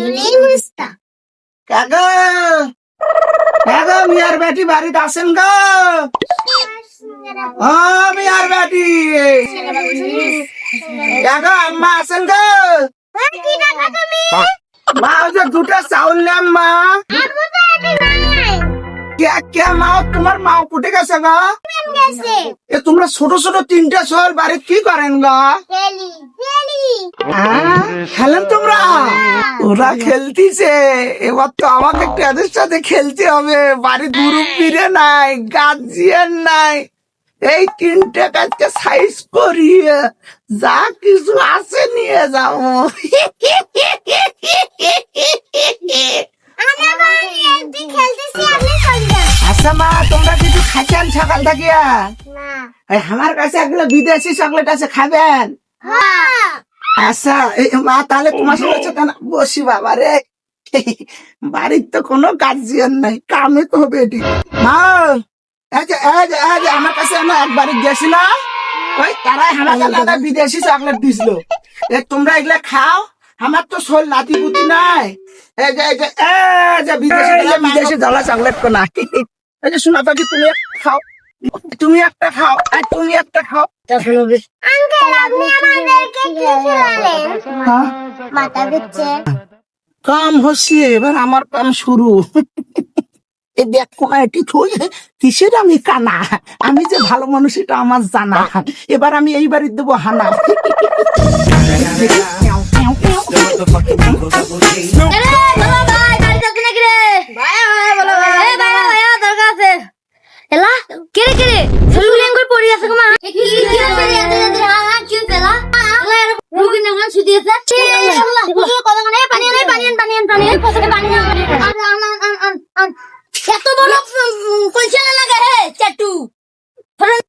হলেই বুঝতা কাকা! কাকা মিয়ার বেটি বাড়িতে আসেন গো? ও মিয়ার বেটি। কাকা আম্মা আসেন গো? মা ওই যে দুটো চাউল নেন মা। তোমার মা গেছে গো? এ, তোমরা ছোট ছোট তিনটা শহর বাড়ি কি করেন গো? হ্যাঁ? খেলেন তোমরা? ওরা খেলতিছে। এবার তো আমাকে একটু এদের সাথে খেলতে হবে। বাড়ি দুরু ফিরে নাই গার্জিয়ান নাই। এই তিনটে কাজকে সাইজ করিয়ে যা কিছু আছে নিয়ে যাব সকাল থাকিয়া? না। এই আমার কাছে এগুলো বিদেশি চকলেট আছে খাবেন? হ্যাঁ। আচ্ছা এই মা তাহলে তোমার সঙ্গে সাথে না বসি বাবা রে। বাড়ির তো কোনো গার্জিয়ান নাই কামে তো হবে এটি। মা এই যে এই যে এই যে আমার কাছে না একবারে গেছিল ওই তারাই আমাকে দাদা বিদেশি চকলেট দিছিল। এ তোমরা এগুলা খাও আমার তো শোল নাতি পুতি নাই। এই যে এই যে এই যে বিদেশি বিদেশি ধলা চকলেট কো নাই এই যে শোনা পাখি তুমি খাও। তুমি একটা খাও আর তুমি একটা খাও। আঙ্কেল আপনি আমাদেরকে কি খেলালেন হ্যাঁ? মাথা দিচ্ছে কাম হচ্ছে এবার আমার কাম শুরু। এই দেখ কোন এটি থই কিসের আমি কানা? আমি যে ভালো মানুষ এটা আমার জানা। এবার আমি এই বাড়ি দেবো হানা। কেরে কেরে ছবিগুলি এঙ্গল পড়ি আছে কমা কি কি আছে এত এত হাঁ কি এলা রোগী না দিয়েছে আল্লাহ বুঝো কত মানে পানি আনে পানি আন পানি আন পানি আন পানি আন আন আন আন আন এত বড় কইছে না লাগে হে চাটু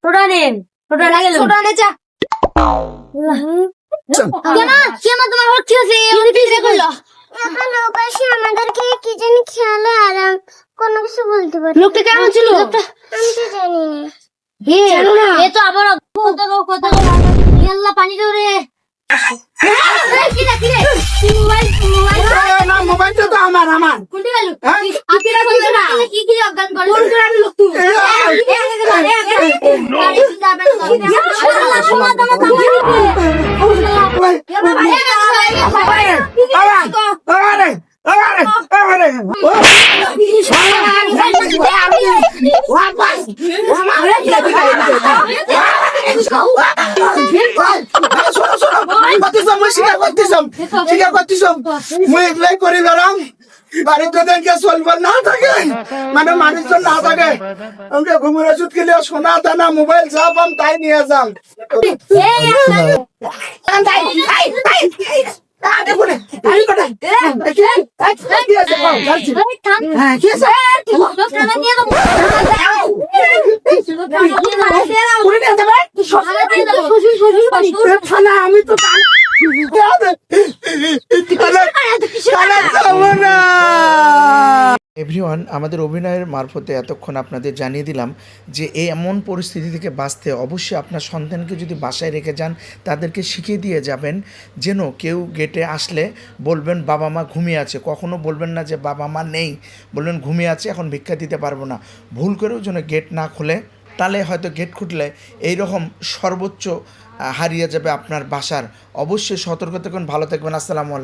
টোটা নেন টোটা লাগে টোটা নে চা কেমা কেমা তোমার হচ্ছে সে এমনি পিছে কইলো এখন লোক এসে আমাদেরকে কি জানি খেয়ালো আর আমি কোনো কিছু বলতে পারি না। লোকটা কেমন ছিল আমি তো জানি না এ তো আবার কত গো কত গো আল্লাহ পানি দাও রে আমার হ্যাঁ? মানে মোবাইল যা পাম তাই নিয়ে যাচ্ছি। হ্যাঁ, এভরিওয়ান আমাদের অভিনয়ের মারফতে এতক্ষণ আপনাদের জানিয়ে দিলাম যে এই এমন পরিস্থিতি থেকে বাঁচতে অবশ্যই আপনার সন্তানকে যদি বাসায় রেখে যান, তাদেরকে শিখিয়ে দিয়ে যাবেন যেন কেউ গেটে আসলে বলবেন, বাবা মা ঘুমিয়ে আছে। কখনো বলবেন না যে, বাবা মা নেই। বলবেন, ঘুমিয়ে আছে, এখন ভিক্ষা দিতে পারব না। ভুল করেও যেন গেট না খুলে। তাহলে হয়তো গেট খুঁটলে এই রকম সর্বোচ্চ হারিয়ে যাবে আপনার বাসার। অবশ্যই সতর্ক থাকুন, ভালো থাকবেন, আসসালামু আলাইকুম।